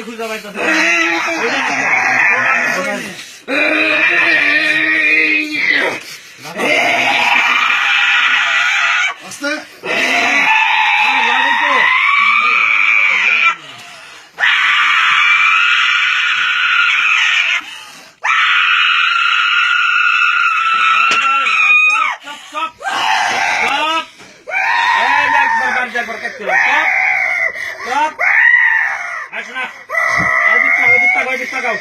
জায়গায় খুঁজে পাইতেছে না। তাকাও,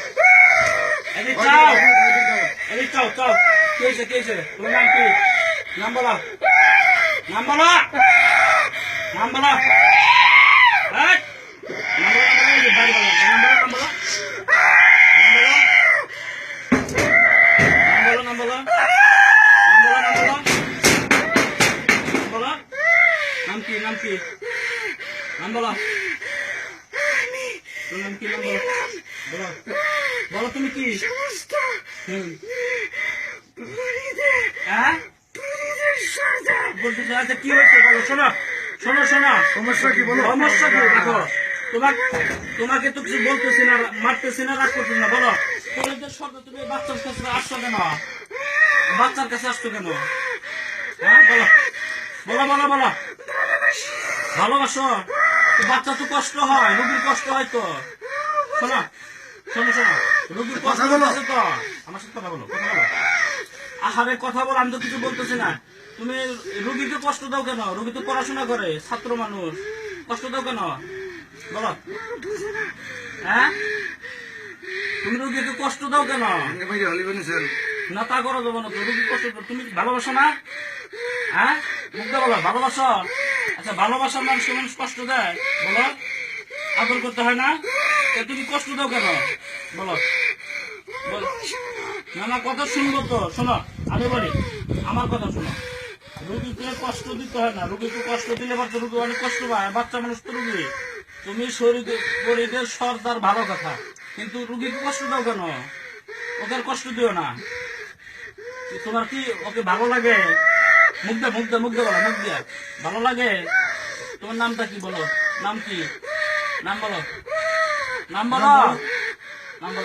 এদিক তাকাও। এদিক চাও। এদিক চাও, চাও। কি হয়েছে, কি হয়েছে? তোমার নাম কি? নাম বলো। নাম বলো। নাম বলো। এই! নাম বলো, নাম বলো, এই যে বাড়ি বলো। নাম বলো, নাম বলো। তুমি কি। হ্যাঁ? বলতেছে আচ্ছা কি হয়েছে বলো শোনো শোনো শোনো। সমস্যা কি বলো? সমস্যা কি? দেখো তোমাকে তোমাকে তো কিছু বলতেছি না মারতেছি না রাগ করতেছি না বলো। কলেজের সরকার তুমি বাচ্চার কাছে আসছো কেন? বাচ্চার কাছে আসছো কেন? হ্যাঁ বলো। বলো বলো বলো। ভালোবাসো? তো বাচ্চা তো কষ্ট হয় রোগীর কষ্ট হয় তো। শোনো রোগীর কথা বলো। তো? আমার সাথে কথা বলো কথা বলো। আহারে কথা বল আমি তো কিছু বলতেছি না। তুমি রুগীকে কষ্ট দাও কেন? রুগী তো পড়াশোনা করে ছাত্র মানুষ। কষ্ট দাও কেন? বলো। হ্যাঁ? তুমি রুগীকে কষ্ট দাও কেন? না তা করো দেবো না রুগী কষ্ট তুমি ভালোবাসো না? হ্যাঁ? মুগ্ধা বলো ভালোবাসো? আচ্ছা ভালোবাসার মানুষকে মানুষ কষ্ট দেয়? বলো। আদর করতে হয় না? তুমি কষ্ট দাও কেন? বলো। না না, কথা শুনব তো। শোনো, আমি বলি, আমার কথা শোনো। রুগীকে কষ্ট দিতে হয় না। রুগীকে কষ্ট দিলে বাচ্চা রুগী অনেক কষ্ট পায়। বাচ্চা মানুষ তো রুগী। তুমি শরীরে শরীরের সর্দার ভালো কথা। কিন্তু রুগীকে কষ্ট দাও কেন? ওকে আর কষ্ট দিও না। তোমার কি ওকে ভালো লাগে? মুখ দে মুখ দে মুখ দে বলো দিয়ে ভালো লাগে? তোমার নামটা কি বলো? নাম কি? নাম বলো। নাম বলো নাম বলো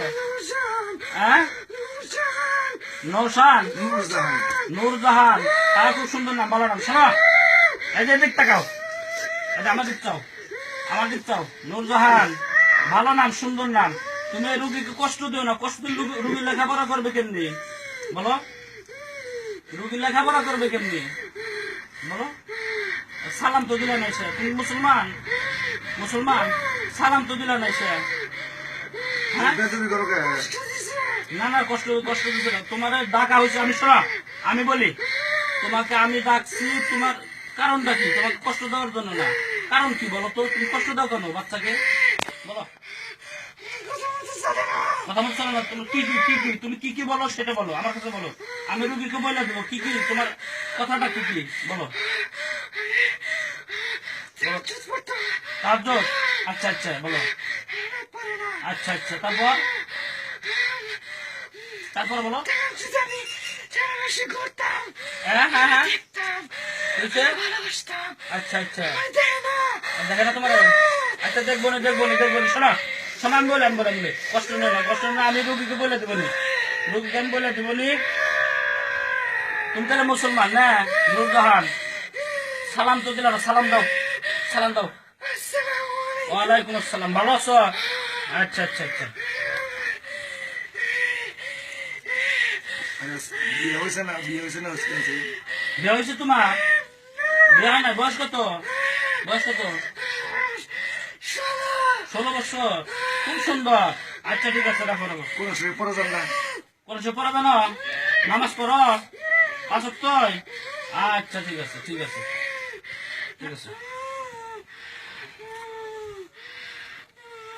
নৌশান। নুরজাহান। তারা খুব সুন্দর নাম ভালো নাম শোনো। এই যে দিক তাকাও। যে আমার দিক আমার দিক চাও। ভালো নাম, সুন্দর নাম। তুমি রুগীকে কষ্ট দিও না। কষ্ট দিলে রুগী- রুগী লেখাপড়া করবে কেমনি? বলো। রুগী লেখাপড়া করবে কেমনি? বলো। সালাম তো দিলে নাই সে। তুমি মুসলমান? মুসলমান? সালাম তো দিলে নাই সে। হ্যাঁ? না না কষ্ট কষ্ট দিতে না। তোমার ডাকা হয়েছে আমি শোনা আমি বলি তোমাকে আমি ডাকছি তোমার কারণটা কি? তোমাকে কষ্ট দেওয়ার জন্য না। কারণ কি বলো তো? তুমি কষ্ট দাও কেন বাচ্চাকে? বলো। কথা বলছো না তুমি কি কি কি কি? তুমি কি কি বলো সেটা বলো আমার কাছে বলো। আমি রুগীকে বলে দেবো কি কি? তোমার কথাটা কি কি? বলো। তার আচ্ছা আচ্ছা বলো। আচ্ছা আচ্ছা তারপর? তারপর বলো। হ্যাঁ হ্যাঁ হ্যাঁ। আচ্ছা আচ্ছা। দেখে না তোমার আচ্ছা দেখব না দেখব না দেখব না। বলে আমি বলে না আমি রুগীকে বলে দেবো নি। রুগীকে আমি বলে দেবো মুসলমান সালাম তো দিলাম, সালাম দাও সালাম দাও। ওয়ালাইকুম আসসালাম। ভালো আছো? আচ্ছা আচ্ছা আচ্ছা। বিয়ে হয়েছে না বিয়ে হয়েছে না বিয়ে হয়েছে তোমার? বিয়ে হয় না বয়স কত? বয়স কত? ষোলো বছর। খুব সুন্দর। আচ্ছা ঠিক আছে রাখো রাখো। কোন যান না। কোন সে পড়াবে না? নামাজ পড়ো। পাঁচ আচ্ছা ঠিক আছে ঠিক আছে। ঠিক আছে।